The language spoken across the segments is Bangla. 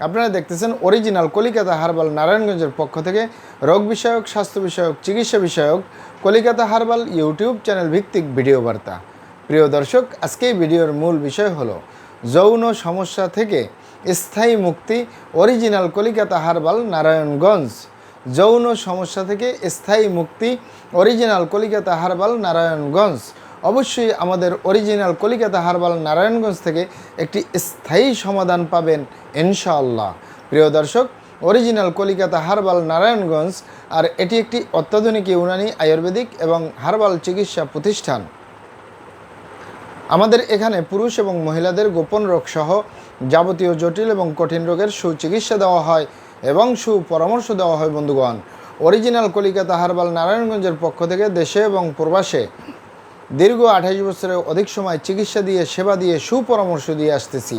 আপনারা দেখতেছেন অরিজিনাল কলিকাতা হারবাল নারায়ণগঞ্জের পক্ষ থেকে রোগ বিষয়ক, স্বাস্থ্য বিষয়ক, চিকিৎসা বিষয়ক কলিকাতা হারবাল ইউটিউব চ্যানেল ভিত্তিক ভিডিও বার্তা। প্রিয় দর্শক, আজকে ভিডিওর মূল বিষয় হলো যৌন সমস্যা থেকে স্থায়ী মুক্তি অরিজিনাল কলিকাতা হারবাল নারায়ণগঞ্জ। যৌন সমস্যা থেকে স্থায়ী মুক্তি অরিজিনাল কলিকাতা হারবাল নারায়ণগঞ্জ। অবশ্যই আমাদের অরিজিনাল কলিকাতা হারবাল নারায়ণগঞ্জ থেকে একটি স্থায়ী সমাধান পাবেন ইনশাআল্লাহ। প্রিয় দর্শক, অরিজিনাল কলিকাতা হারবাল নারায়ণগঞ্জ আর এটি একটি অত্যাধুনিক ইউনানি আয়ুর্বেদিক এবং হারবাল চিকিৎসা প্রতিষ্ঠান। আমাদের এখানে পুরুষ এবং মহিলাদের গোপন রোগ সহ যাবতীয় জটিল এবং কঠিন রোগের সুচিকিৎসা দেওয়া হয় এবং সুপরামর্শ দেওয়া হয় বন্ধুগণ। অরিজিনাল কলিকাতা হারবাল নারায়ণগঞ্জের পক্ষ থেকে দেশে এবং প্রবাসে দীর্ঘ আঠাশ বছরের অধিক সময় চিকিৎসা দিয়ে, সেবা দিয়ে, সুপরামর্শ দিয়ে আসতেছি।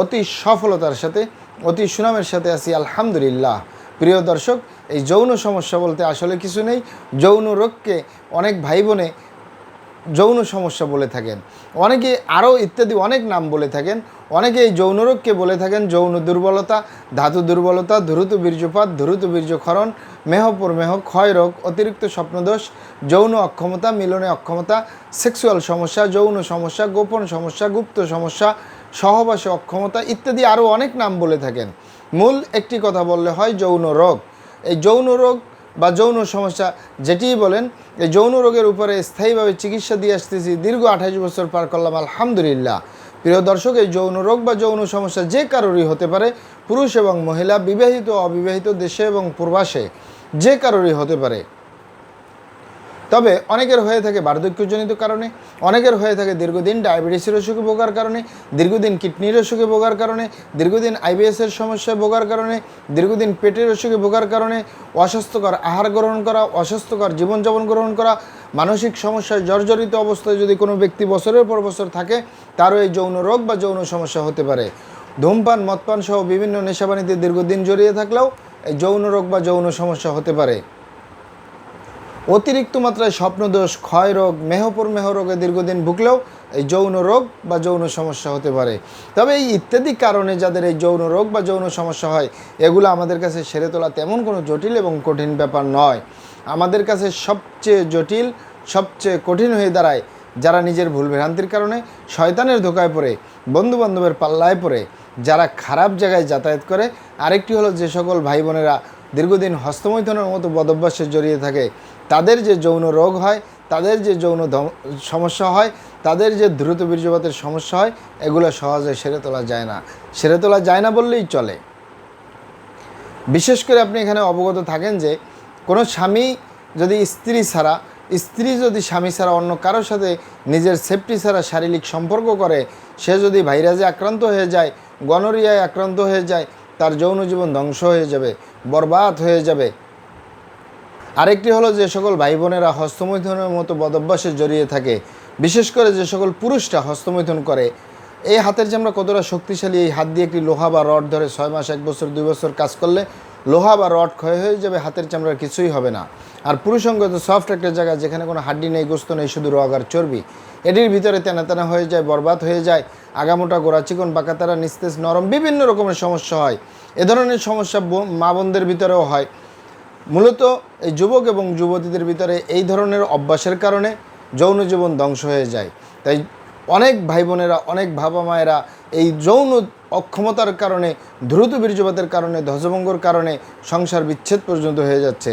অতি সফলতার সাথে, অতি সুনামের সাথে আছি, আলহামদুলিল্লাহ। প্রিয় দর্শক, এই যৌন সমস্যা বলতে আসলে কিছু নেই। যৌন রোগকে অনেক ভাই বোনে যৌন সমস্যা বলে থাকেন। অনেকে আরও ইত্যাদি অনেক নাম বলে থাকেন। অনেকে এই যৌন রোগকে বলে থাকেন যৌন দুর্বলতা, ধাতু দুর্বলতা দ্রুত বীর্যপাত দ্রুত বীর্যক্ষরণ, মেহপুর মেহ, ক্ষয় রোগ, অতিরিক্ত স্বপ্নদোষ, যৌন অক্ষমতা, মিলনে অক্ষমতা, সেক্সুয়াল সমস্যা, যৌন সমস্যা, গোপন সমস্যা, গুপ্ত সমস্যা সহবাসে অক্ষমতা ইত্যাদি আরও অনেক নাম বলে থাকেন। মূল একটি কথা বললে হয় যৌন রোগ। এই যৌন রোগ বা যৌন সমস্যা যেটিই বলেন, এই যৌন রোগের উপরে স্থায়ীভাবে চিকিৎসা দিয়ে আসতেছি, দীর্ঘ আঠাশ বছর পার করলাম, আলহামদুলিল্লাহ। প্রিয় দর্শক, এই যৌন রোগ বা যৌন সমস্যা যে কারোরই হতে পারে, পুরুষ এবং মহিলা, বিবাহিত অবিবাহিত দেশে এবং প্রবাসে, যে কারোরই হতে পারে। তবে অনেকের হয়ে থাকে বার্ধক্যজনিত কারণে, অনেকের হয়ে থাকে দীর্ঘদিন ডায়াবেটিসের অসুখে ভোগার কারণে, দীর্ঘদিন কিডনির অসুখে ভোগার কারণে, দীর্ঘদিন আইবিএসের সমস্যায় ভোগার কারণে, দীর্ঘদিন পেটের অসুখে ভোগার কারণে, অস্বাস্থ্যকর আহার গ্রহণ করা, অস্বাস্থ্যকর জীবনযাপন গ্রহণ করা, মানসিক সমস্যায় জর্জরিত অবস্থায় যদি কোনো ব্যক্তি বছরের পর বছর থাকে, তারও এই যৌন রোগ বা যৌন সমস্যা হতে পারে। ধূমপান মদপান সহ বিভিন্ন নেশাবানিতে দীর্ঘদিন জড়িয়ে থাকলেও এই যৌন রোগ বা যৌন সমস্যা হতে পারে। অতিরিক্ত মাত্রায় স্বপ্নদোষ ক্ষয় রোগ মেহপুর মেহ রোগে দীর্ঘদিন ভুগলেও এই যৌন রোগ বা যৌন সমস্যা হতে পারে। তবে এই ইত্যাদি কারণে যাদের এই যৌন রোগ বা যৌন সমস্যা হয়, এগুলো আমাদের কাছে সেরে তোলা তেমন কোনো জটিল এবং কঠিন ব্যাপার নয়। আমাদের কাছে সবচেয়ে জটিল, সবচেয়ে কঠিন হয়ে দাঁড়ায় যারা নিজের ভুল ভ্রান্তির কারণে শয়তানের ধোকায় পড়ে বন্ধু বান্ধবের পাল্লায় পড়ে, যারা খারাপ জায়গায় যাতায়াত করে। আরেকটি হলো যে সকল ভাই বোনেরা দীর্ঘদিন হস্তমৈথনের মতো বদভ্যাসে জড়িয়ে থাকে তাদের যে যৌন রোগ হয়, তাদের যে যৌন সমস্যা হয়, তাদের যে দ্রুত বীর্যপাতের সমস্যা হয়, এগুলো সহজে সেরে তোলা যায় না। সেরে তোলা যায় না বললেই চলে। বিশেষ করে আপনি এখানে অবগত থাকেন যে, কোনো স্বামী যদি স্ত্রী ছাড়া, স্ত্রী যদি স্বামী ছাড়া অন্য কারোর সাথে নিজের সেফটি ছাড়া শারীরিক সম্পর্ক করে, সে যদি ভাইরাসে আক্রান্ত হয়ে যায়, গনোরিয়ায় আক্রান্ত হয়ে যায়, তার যৌন জীবন ধ্বংস হয়ে যাবে, বরবাদ হয়ে যাবে আরেকটি হলো যে সকল ভাই বোনেরা হস্তমৈথুনের মতো বদভ্যাসে জড়িয়ে থাকে, বিশেষ করে যে সকল পুরুষরা হস্তমৈথুন করে। এই হাতের চামড়া কতটা শক্তিশালী, এই হাত দিয়ে একটি লোহা বা রড ধরে ছয় মাস, এক বছর, দুই বছর কাজ করলে লোহা বা রড ক্ষয় হয়ে যাবে, হাতের চামড়ার কিছুই হবে না। আর পুরুষঙ্গ তো সফট একটা জায়গা যেখানে কোনো হাড্ডি নেই, গোস্ত নেই, শুধু রগ আর চর্বি। এটির ভিতরে তেনা তেনা হয়ে যায়, বরবাদ হয়ে যায়, আগামোটা গোড়া চিকন বাঁকাতারা নিস্তেজ, নরম, বিভিন্ন রকমের সমস্যা হয়। এ ধরনের সমস্যা মা বোনদের ভিতরেও হয়। মূলত এই যুবক এবং যুবতীদের ভিতরে এই ধরনের অভ্যাসের কারণে যৌন জীবন ধ্বংস হয়ে যায়। তাই অনেক ভাই বোনেরা অনেক বাবা মায়েরা এই যৌন অক্ষমতার কারণে, দ্রুত বীর্যপাতের কারণে, ধ্বজভঙ্গর কারণে সংসার বিচ্ছেদ পর্যন্ত হয়ে যাচ্ছে।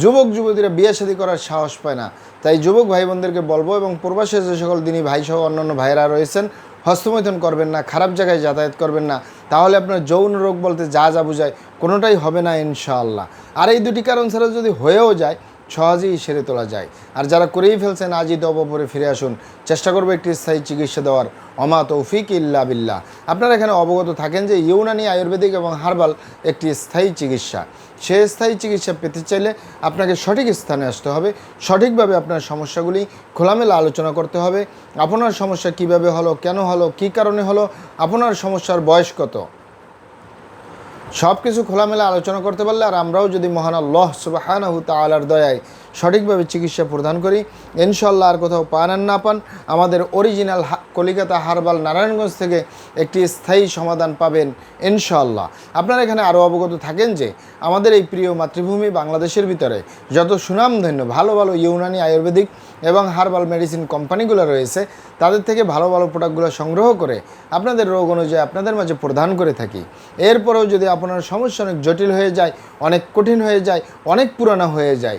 যুবক, যুবতীরা বিয়ে শাদী করার সাহস পায় না। তাই যুবক ভাই বোনদেরকে বলব এবং প্রবাসে যে সকল দিনই ভাইসহ অন্যান্য ভাইয়েরা রয়েছেন হস্তমৈথুন করবেন না, খারাপ জায়গায় যাতায়াত করবেন না, তাহলে আপনার যৌন রোগ বলতে যা যা বোঝায় কোনোটাই হবে না ইনশাআল্লাহ। আর এই দুটি কারণ ছাড়া যদি হয়েও যায় সহজেই সেরে তোলা যায়। আর যারা করেই ফেলছেন, আজই তপরে ফিরে আসুন। চেষ্টা করব একটি স্থায়ী চিকিৎসা দেওয়ার। অমা তৌফিক ইল্লা বিল্লাহ। আপনারা এখানে অবগত থাকেন যে ইউনানি আয়ুর্বেদিক এবং হার্বাল একটি স্থায়ী চিকিৎসা। সে স্থায়ী চিকিৎসা পেতে চাইলে আপনাকে সঠিক স্থানে আসতে হবে। সঠিকভাবে আপনার সমস্যাগুলি খোলামেলা আলোচনা করতে হবে। আপনার সমস্যা কীভাবে হলো, কেন হলো, কী কারণে হলো, আপনার সমস্যার বয়স কত? সব কিছু খোলামেলা আলোচনা করতে পারলে আর আমরাও যদি মহান আল্লাহ সুবাহানাহু তালার দয়ায় সঠিকভাবে চিকিৎসা প্রদান করি। ইনশাল্লাহ আর কোথাও পান আর না পান, আমাদের অরিজিনাল কলিকাতা হারবাল নারায়ণগঞ্জ থেকে একটি স্থায়ী সমাধান পাবেন ইনশাল্লাহ আপনারা এখানে আরও অবগত থাকেন যে, আমাদের এই প্রিয় মাতৃভূমি বাংলাদেশের ভিতরে যত সুনামধন্য, ভালো ভালো ইউনানি আয়ুর্বেদিক এবং হার্বাল মেডিসিন কোম্পানিগুলো রয়েছে, তাদের থেকে ভালো ভালো প্রোডাক্টগুলো সংগ্রহ করে আপনাদের রোগ অনুযায়ী আপনাদের মাঝে প্রদান করে থাকি। এরপরেও যদি আপনার সমস্যা অনেক জটিল হয়ে যায়, অনেক কঠিন হয়ে যায়, অনেক পুরানো হয়ে যায়